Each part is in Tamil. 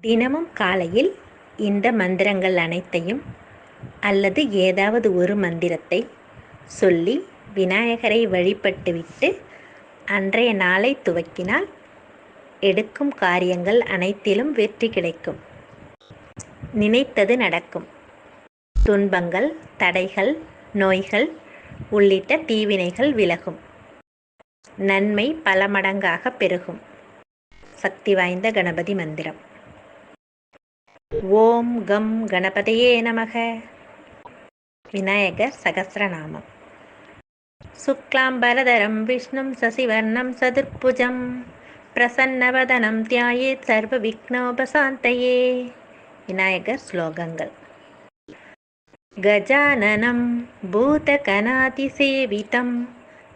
தினமும் காலையில் இந்த மந்திரங்கள் அனைத்தையும் அல்லது ஏதாவது ஒரு மந்திரத்தை சொல்லி விநாயகரை வழிபட்டுவிட்டு அன்றைய நாளை துவக்கினால் எடுக்கும் காரியங்கள் அனைத்திலும் வெற்றி கிடைக்கும். நினைத்தது நடக்கும். துன்பங்கள் தடைகள் நோய்கள் உள்ளிட்ட தீவினைகள் விலகும். நன்மை பல மடங்காக பெருகும். சக்தி வாய்ந்த கணபதி மந்திரம். ஓம் கம் கணபதியே நமக. விநாயகர் சகசிரநாமம். சுக்லாம்பரதரம் விஷ்ணும் சசிவர்ணம் சதுர்புஜம். பிரசன்னவதனம் தியாயேத் சர்வ விக்னோபசாந்தயே. விநாயகர் ஸ்லோகங்கள். கஜானனம் பூதகனாதிசேவிதம்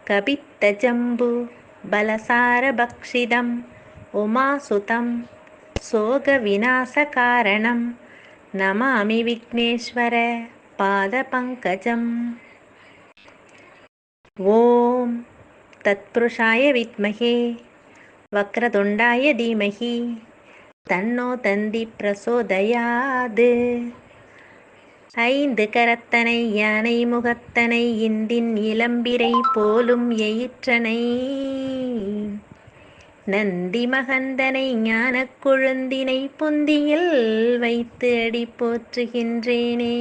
கபித்தஜம்பு பலசாரபக்ஷிதம் உமாசுதம் சோகவிநாசகாரணம். நமாமி விக்னேஸ்வர பாதபங்கஜம். ஓம் தத்புருஷாய வித்மகே. வக்ரதுண்டாய தீமகி. தன்னோ தந்தி பிரசோதயாது. ஐந்து கரத்தனை யானை முகத்தனை இந்தின் இளம்பிரை போலும் எயிற்றனை. நந்தி மகந்தனை ஞான குழுந்தினை புந்தியில் வைத்து அடி போற்றுகின்றேனே.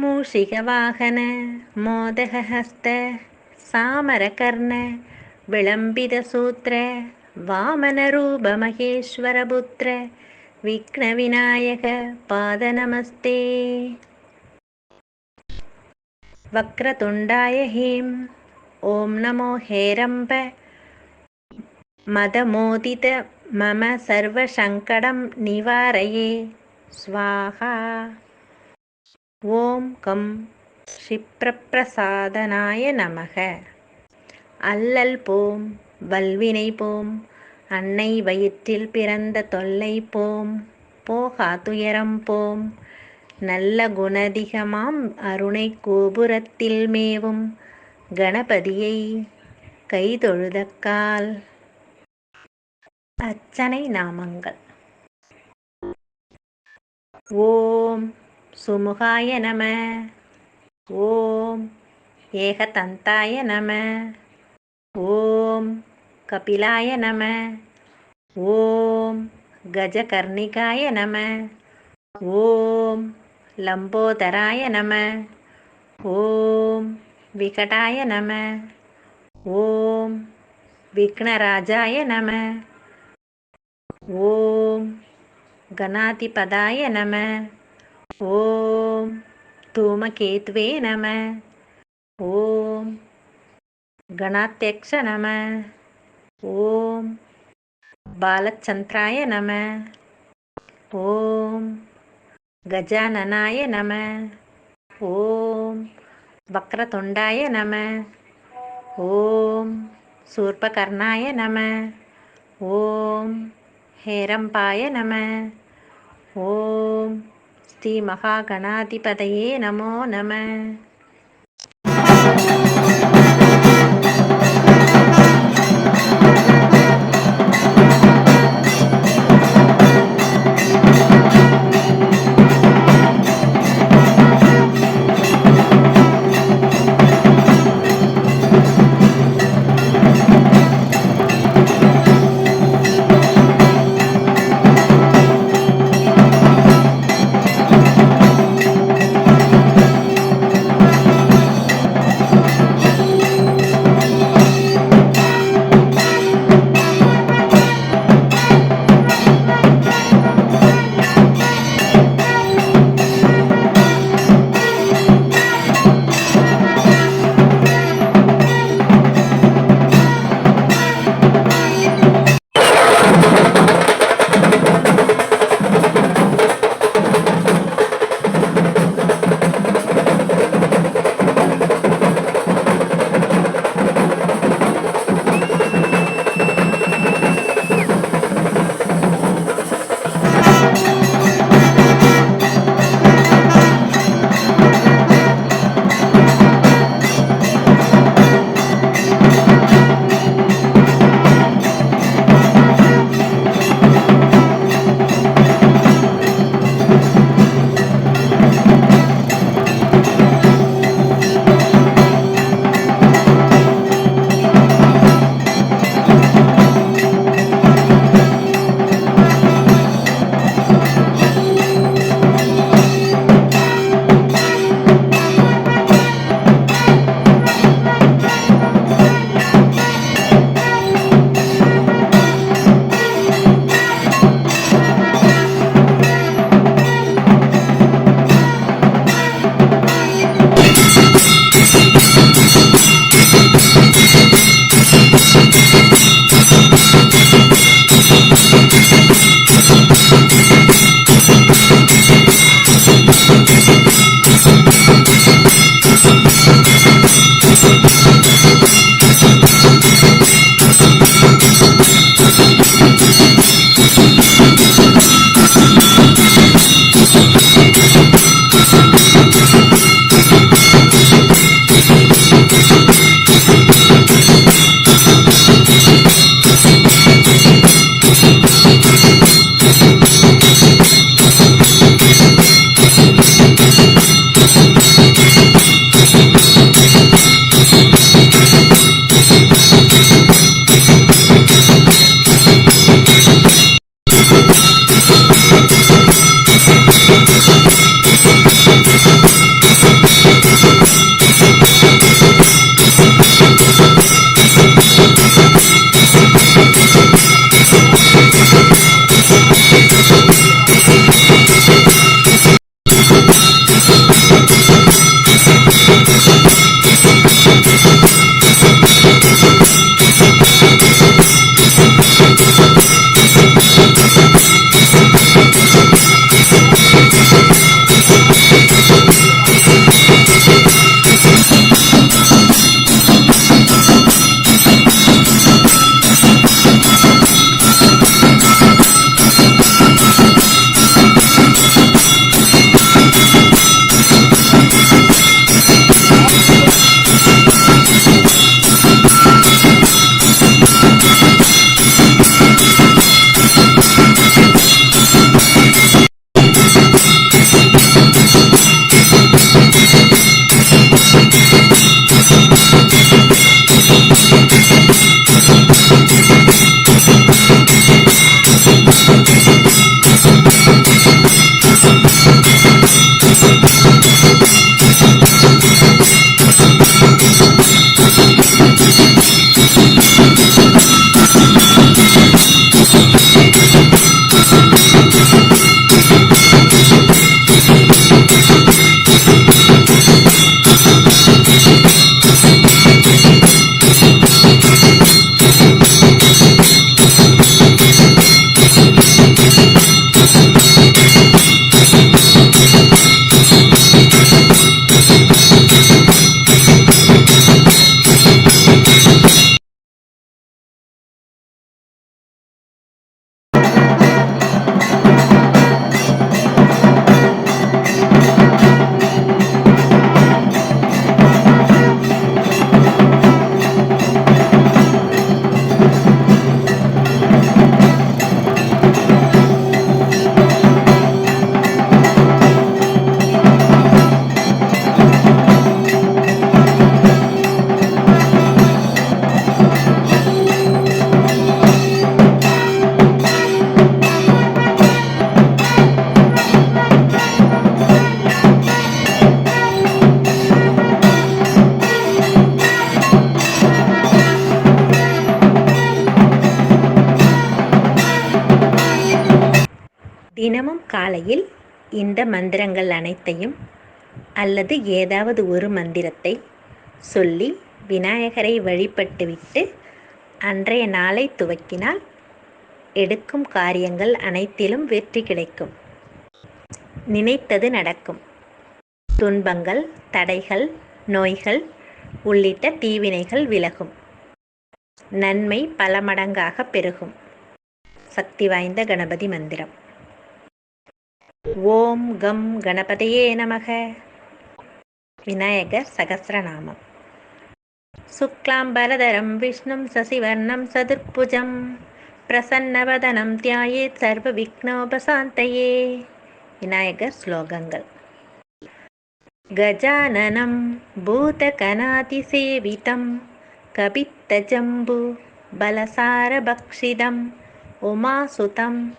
மூஷிக வாகன மோதகஹஸ்த சாமரகர்ண விளம்பித சூத்திர வாமன ரூப மகேஸ்வரபுத்திர விக்னவிநாயக பாத நமஸ்தே வக்ரதுண்டாய ஹீம் ஓம் நமோ ஹேரம்ப. மதமோதித மம சர்வசங்கடம் நிவாரயே. ஸ்வாஹா. ஓம் கம். க்ஷிப்ரப்பிரசாதனாய நமக. அல்லல் போம். வல்வினை போம். அன்னை வயிற்றில் பிறந்த தொல்லை போம். போகா துயரம் போம். நல்ல குணதிகமாம். அருணை கோபுரத்தில் மேவும். கணபதியை கைதொழுதக்கால் அச்சனை நாமங்கள். ஓம் சுமுகாய நம. ஓம் ஏகதந்தாய நம. ஓம் கபிலாய நம. ஓம் கஜகர்ணிகாய நம. ஓம் லம்போதராய நம. ஓம் వికటాయ నమ. ఓం విఘ్నరాజాయ నమ. ఓం గణాధిపదాయ నమ. ఓం ధూమకేత్వే నమ. ఓం గణాధ్యక్ష నమ. ఓం బాలచంద్రాయ నమ. ఓం గజాననాయ నమ. ఓం வக்ரதுண்டாய நம. ஓம் சூர்பகர்ணாய நம. ஓம் ஹேரம்பாய நம. ஓம் ஸ்ரீ மகாகணாதிபதையே நமோ நம. காலையில் இந்த மந்திரங்கள் அனைத்தையும் அல்லது ஏதாவது ஒரு மந்திரத்தை சொல்லி விநாயகரை வழிபட்டுவிட்டு அன்றைய நாளை துவக்கினால் எடுக்கும் காரியங்கள் அனைத்திலும் வெற்றி கிடைக்கும். நினைத்தது நடக்கும். துன்பங்கள் தடைகள் நோய்கள் உள்ளிட்ட தீவினைகள் விலகும். நன்மை பல மடங்காக பெருகும். சக்தி வாய்ந்த கணபதி மந்திரம். ஓம் கம் கணபதியே நமக. விநாயகர் சகசிரநாமம். சுக்லாம்பரதரம் விஷ்ணும் சசிவர்ணம் சதுர்புஜம். பிரசன்னவதனம் தியாயேத் சர்வ விக்னோபசாந்தையே. விநாயகர் ஸ்லோகங்கள். கஜானனம் பூதகணாதிசேவிதம் கபித்தஜம்பு பலசாரபக்ஷிதம் உமாசுதம்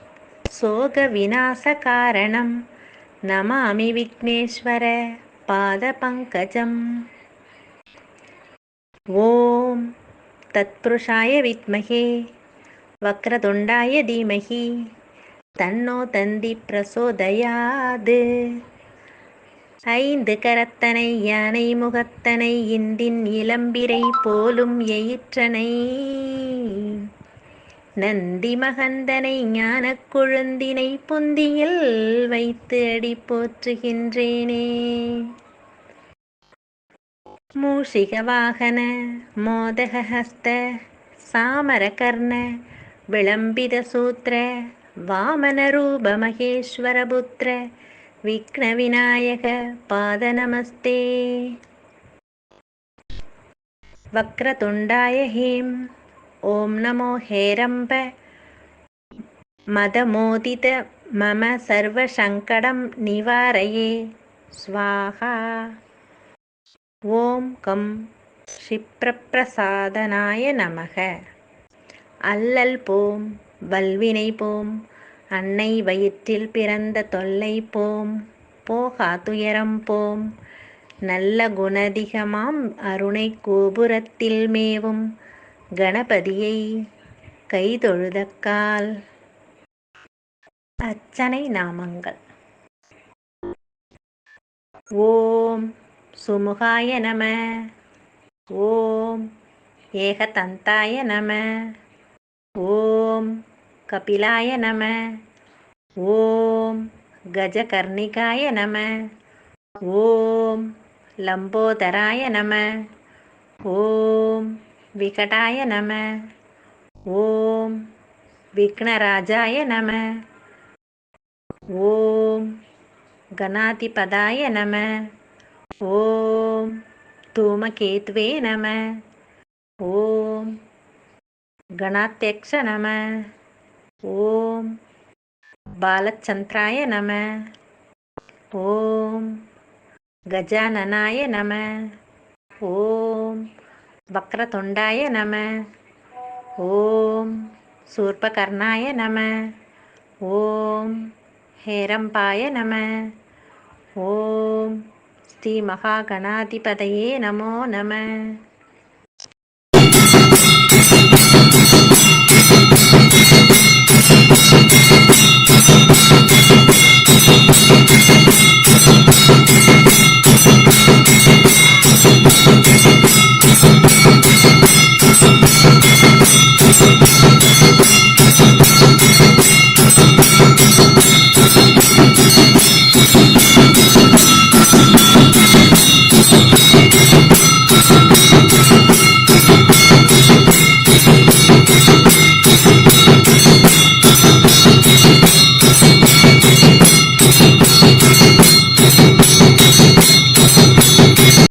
சோகவிநாசகாரணம். நமாமி விக்னேஸ்வர பாதபங்கஜம். ஓம் தத்புருஷாய வித்மகே. வக்ரதுண்டாய தீமகி. தன்னோ தந்தி பிரசோதயாது. ஐந்து கரத்தனை யானை முகத்தனை இந்தின் இளம்பிரை போலும் எயிற்றனை. நந்தி மகந்தனை ஞான கொழுந்தினை புந்தியில் வைத்து அடி போற்றுகின்றேனே. மூஷிக வாகன மோதகஹஸ்த சாமரகர்ண விளம்பித சூத்திர வாமன ரூப மகேஸ்வரபுத்திர விக்ன விநாயக பாத நமஸ்தே வக்ரதுண்டாய ஹேம் ஓம் நமோ ஹேரம்ப. மதமோதித மம சர்வசங்கடம் நிவாரயே. ஸ்வாகா ஓம் கம். க்ஷிப்ரப்பிரசாதனாய நமக. அல்லல் போம். வல்வினை போம். அன்னை வயிற்றில் பிறந்த தொல்லை போம். போகா துயரம் போம். நல்ல குணதிகமாம். அருணை கோபுரத்தில் மேவும். கணபதியை கைதொழுதக்கால் அச்சனை நாமங்கள். ஓம் சுமுகாய நம. ஓம் ஏகதந்தாய நம. ஓம் கபிலாய நம. ஓம் கஜகர்ணிகாய நம. ஓம் லம்போதராய நம. ஓம் వికటాయ నమ. ఓం విఘ్నరాజాయ నమ. ఓం గణాధిపదాయ నమ. ఓం ధూమకేత్వే నమ. ఓం గణాధ్యక్ష నమ. ఓం బాలచంద్రాయ నమ. ఓం గజాననాయ నమ. ఓం வக்ரதுண்டாய நம. ஓம் சூர்பகர்ணாய நம. ஓம் ஹேரம்பாய நம. ஓம் ஸ்ரீ மகாகணாதிபதையே நமோ நம.